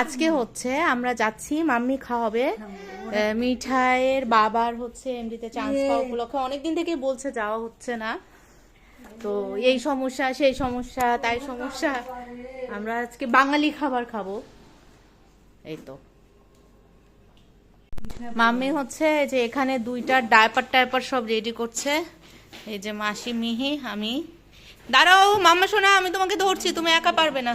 আজকে হচ্ছে আমরা যাচ্ছি মাম্মি খাওয়াবে। মিঠাইয়ের বাবার হচ্ছে এমডিতে চান্স পাওয়া উপলক্ষে। অনেকদিন থেকে বলছে যাওয়া হচ্ছে না। তো এই সমস্যা সেই সমস্যা তাই সমস্যা। আমরা আজকে বাঙালি খাবার খাব। এই তো। মাম্মি হচ্ছে যে এখানে দুইটা ডায়পার টাইপার সব রেডি করছে। এই যে মাসি মিহি আমি। দাঁড়াও মাম্মা শোনা আমি তোমাকে ধরছি তুমি একা পারবে না।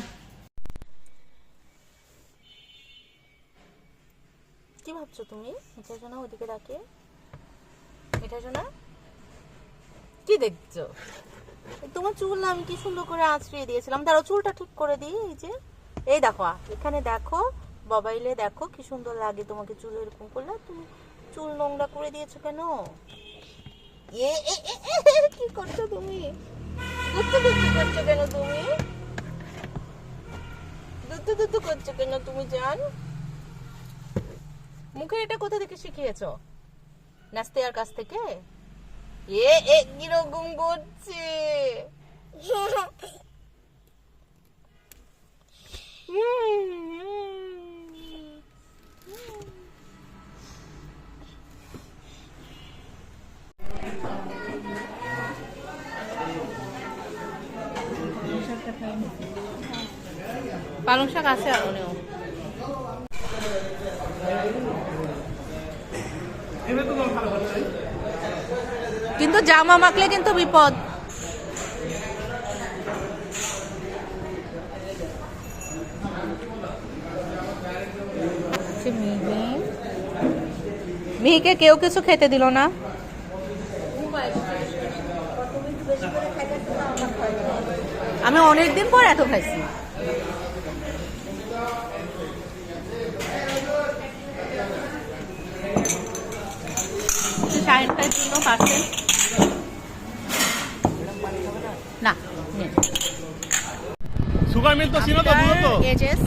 কি ভাবছ তুমি? এটা শোনা ওদিকে ডাকে। এটা শোনা কি দেখছ? তোমার চুল আমি কি সুন্দর করে আঁচড়িয়ে দিয়েছিলাম। দাঁড়াও, চুলটা ঠিক করে দিই, এই যে। এই দেখো, এখানে দেখো, মোবাইলে দেখো কি সুন্দর লাগে তোমাকে চুল এরকম করলে। তুমি চুল নোংরা করে দিয়েছ কেন? এ কি করছ তুমি? দুত্তু করছ কেন তুমি? দুত্তু দুত্তু করছ কেন তুমি, জান? মুখে এটা কোথা থেকে শিখিয়েছো? নাস্তেয়ার কাছ থেকে? এ এ, কীরকম করছে? পালং শাক আছে আরও নেও কিন্তু জামা মাখলে কিন্তু বিপদ। মিহি। মিহিকে কেউ কিছু খেতে দিল না। আমি অনেকদিন পর এত খাইছি। শাহিনটার জন্য পার্সেল না নিন। সুগার মিল তো ছিল তো তো। এজেস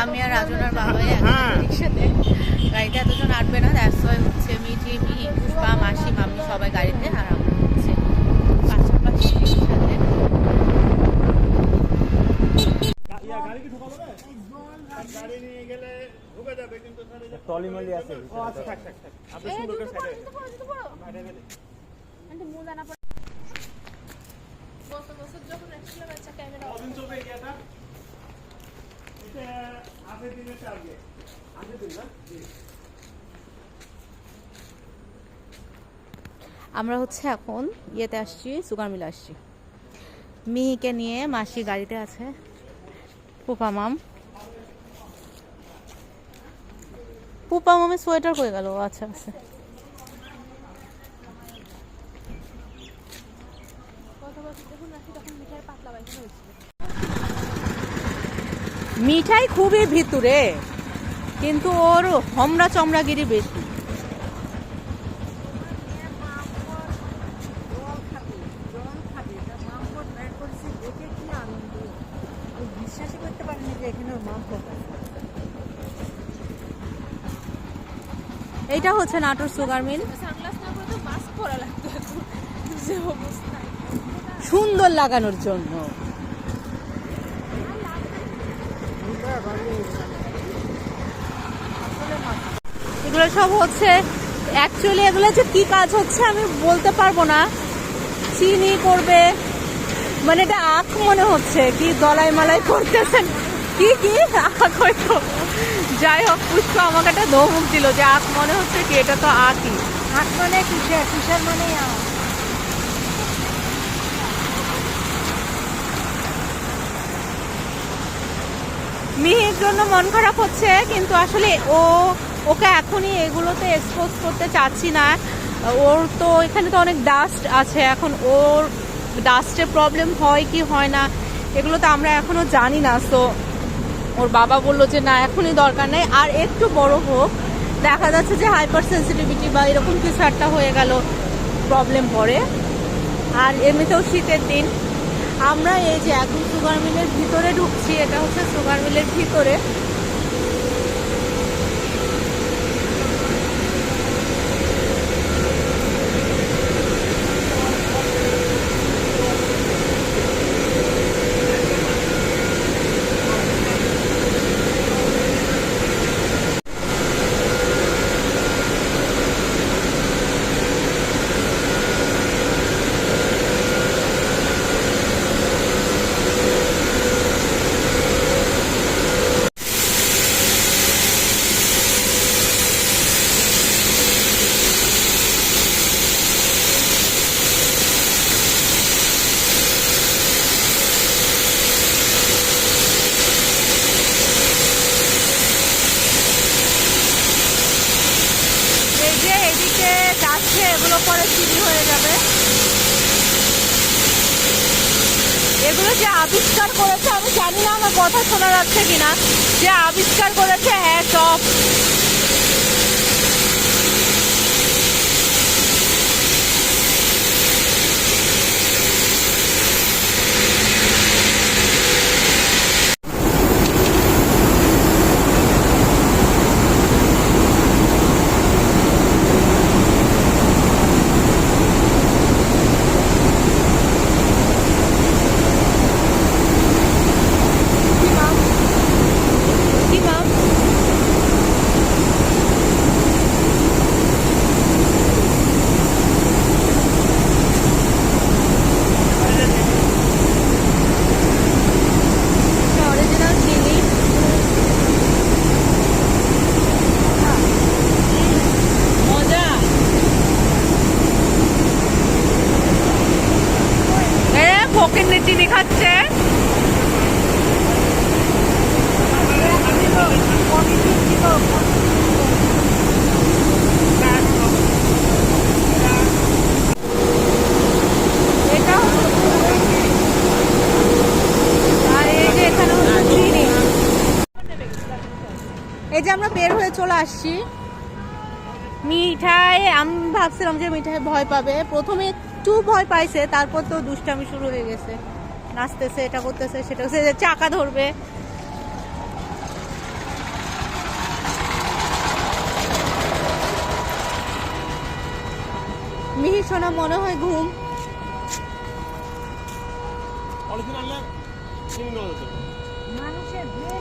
আমি আর রাজনার বাবাই হ্যাঁ। একসাথে। গাড়িতে এতজন আটবে না দ্যাটস ওয়াই হচ্ছে মিঠি মিহি পুষ্পা মাসি মাম্মি সবাই গাড়িতে আর আমরা হচ্ছে পাশাপাশি একসাথে। গাড়ি কি ঢোকা যাবে গাড়ি নিয়ে গেলে ঢুকে যাবে কিন্তু স্যার এই যে- টলিমলি আছে ও আচ্ছা থাক চলবে এটা আগে আগে দিন না? আমরা হচ্ছে এখন ইয়েতে আসছি সুগার মিলে আসছি। মিহিকে নিয়ে মাসি গাড়িতে আছে পুপা মাম। পুপা মামের সোয়েটার হয়ে গেল? আচ্ছা আচ্ছা। মিঠাই খুবই ভিতরে, কিন্তু ওর হমরা চমড়াগিরি বেশি। এইটা হচ্ছে নাটোর সুগার মিল। সুন্দর লাগানোর জন্য এগুলো সব হচ্ছে অ্যাকচুয়ালি এগুলো যে কি কাজ হচ্ছে আমি বলতে পারব না। চিনি করবে মানে এটা আখ মনে হচ্ছে কি দলাই মালাই করতেছেন। কি কি আখ হয়তো যাই হোক পুষ্প আমাকে একটা ধমক দিল যে আখ মনে হচ্ছে কি এটা তো আখই। হাত মানে কিসের? কিসের মানে আম। মিহির জন্য মন খারাপ হচ্ছে কিন্তু আসলে ও ওকে এখনই এগুলোতে এক্সপোজ করতে চাচ্ছি না। ওর তো এখানে তো অনেক ডাস্ট আছে, এখন ওর ডাস্টের প্রবলেম হয় কি হয় না, এগুলো তো আমরা এখনও জানি না। সো ওর বাবা বলল যে, না, এখনই দরকার নেই। আর একটু বড় হোক, দেখা যাচ্ছে যে হাইপার সেন্সিটিভিটি বা এরকম কিছু একটা হয়ে গেল প্রবলেম পড়ে। আর এমনিতেও শীতের দিন। আমরা এই যে এখন সুগার মিলের ভিতরে ঢুকছি, এটা হচ্ছে সুগার মিলের ভিতরে আছে এগুলো পরে চিনি হয়ে যাবে। এগুলো যে আবিষ্কার করেছে, আমি জানি না আমার কথা শোনা যাচ্ছে কিনা। যে আবিষ্কার করেছে হ্যাঁ টপ কি মাম কি মাম অরিজিনাল চিনি মজা এ ফকির চিনি খাচ্ছে এটা আর এই যে এখানে হচ্ছে এই যে আমরা বের হয়ে চলে আসছি। মিঠাই, আমি ভাবছিলাম যে মিঠাই ভয় পাবে। প্রথমে একটু ভয় পাইছে, তারপর তো দুষ্টামি শুরু হয়ে গেছে। নাচতেছে এটা করতেছে সেটা করতেছে যে চাকা ধরবে। মিহি সোনা মনে হয় ঘুম।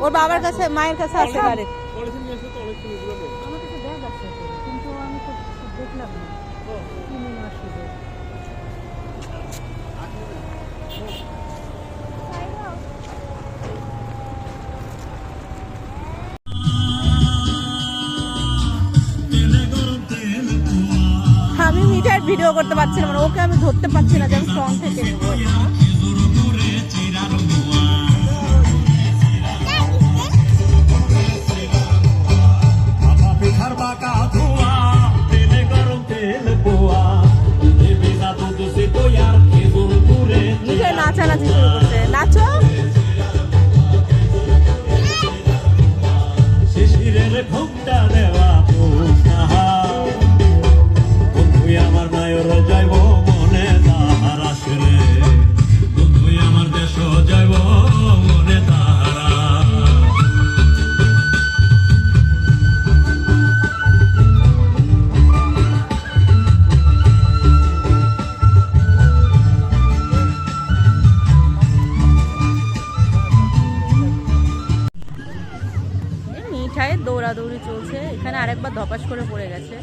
ওর বাবার কাছে মায়ের কাছে আছে গাড়ি পলিথিন ভিডিও করতে পারছি না মানে ওকে আমি ধরতে পারছি না যে আমি ফ্রন্ট থেকে নেব। দৌড়াদৌড়ি চলছে। এখানে আরেকবার ধপাস করে পড়ে গেছে।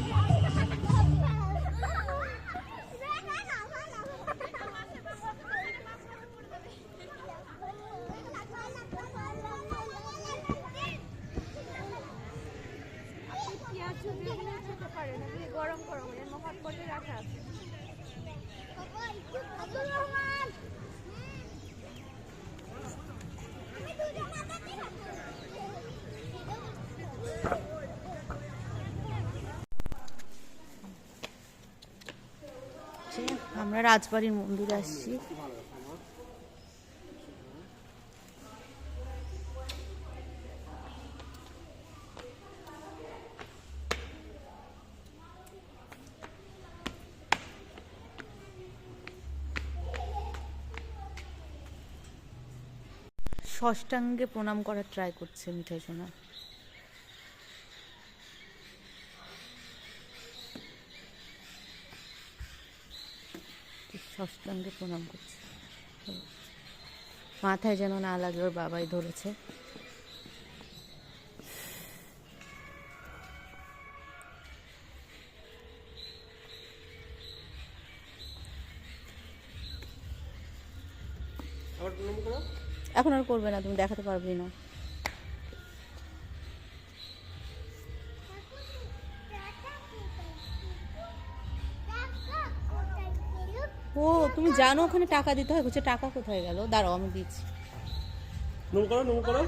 রাজবাড়ির মন্দিরে আসছি। ষষ্ঠাঙ্গে প্রণাম করার ট্রাই করছে মিঠাই সোনা। ষষ্ঠাঙ্গে প্রণাম করছে। মাথায় যেন না লাগে ওর বাবাই ধরেছে। এখন আর করবে না তুমি দেখাতে পারবে না। জানো ওখানে টাকা দিতে হয় বলছে টাকা কোথায় গেল? দাঁড়াও আমি দিচ্ছি। করো করো।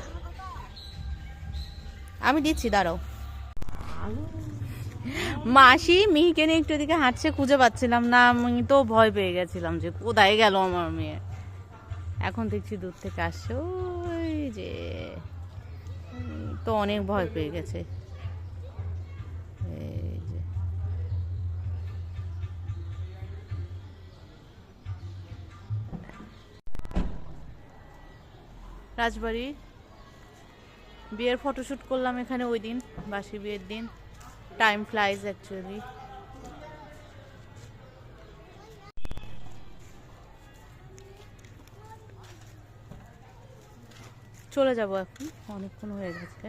আমি দিচ্ছি দাঁড়াও। মাসি মিহিকে নিয়ে একটু এদিকে হাঁটছে খুঁজে পাচ্ছিলাম না আমি তো ভয় পেয়ে গেছিলাম যে কোথায় গেল আমার মেয়ে। এখন দেখছি দূর থেকে আসছে ওই যে। তো অনেক ভয় পেয়ে গেছে। রাজবাড়ি। বিয়ের ফটোশ্যুট করলাম এখানে ওই দিন, বাসি বিয়ের দিন। টাইম ফ্লাইজ অ্যাকচুয়ালি চলে যাব এখন, অনেকক্ষণ হয়ে গেছে।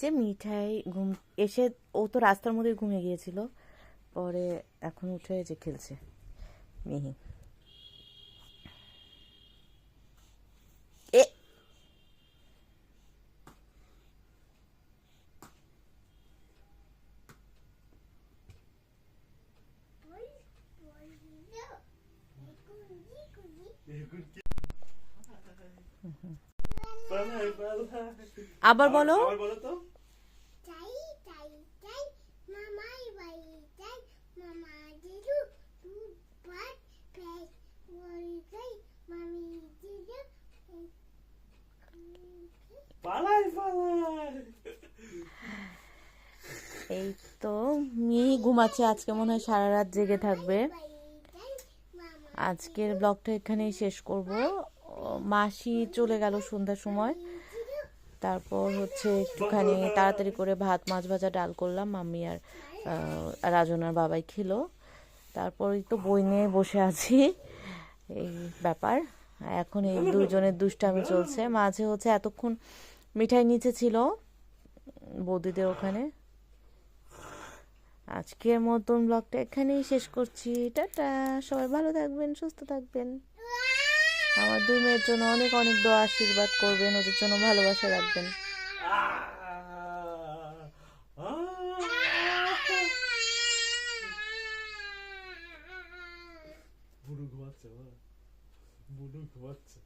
যে মিঠাই ঘুম, এসে ও তো রাস্তার মধ্যে ঘুমিয়ে গিয়েছিল। পরে এখন উঠে যে খেলছে মিহি। আবার বলো। আবার তো। চাই চাই চাই মামাই বাড়ি চাই মামা দিদু দু ভাত ফেস বড়ি চাই মামি দিদু পালাই পালাই। এই তো মিহি ঘুমাচ্ছে আজকে মনে হয় সারা রাত জেগে থাকবে। আজকের ব্লগটা এখানেই শেষ করব। মাসি চলে গেল সন্ধ্যার সময়। তারপর হচ্ছে একটুখানি তাড়াতাড়ি করে ভাত, মাছ ভাজা, ডাল করলাম। মাম্মি আর রাজনার বাবাই খেলো। তারপরই তো বই নিয়ে বসে আছি। এই ব্যাপার। এখন এই দুজনের দুষ্টামি চলছে। মাঝে হচ্ছে এতক্ষণ মিঠাই নিচে ছিল বৌদিদের ওখানে। আজকের মতন ব্লগটা এখানেই শেষ করছি। টাটা। সবাই ভালো থাকবেন, সুস্থ থাকবেন। আমার দুই মেয়ের জন্য অনেক অনেক দোয়া আশীর্বাদ করবেন, ওদের জন্য ভালোবাসা রাখবেন বুড়ো ঘুমাচ্ছে বুড়ো ঘুমাচ্ছে!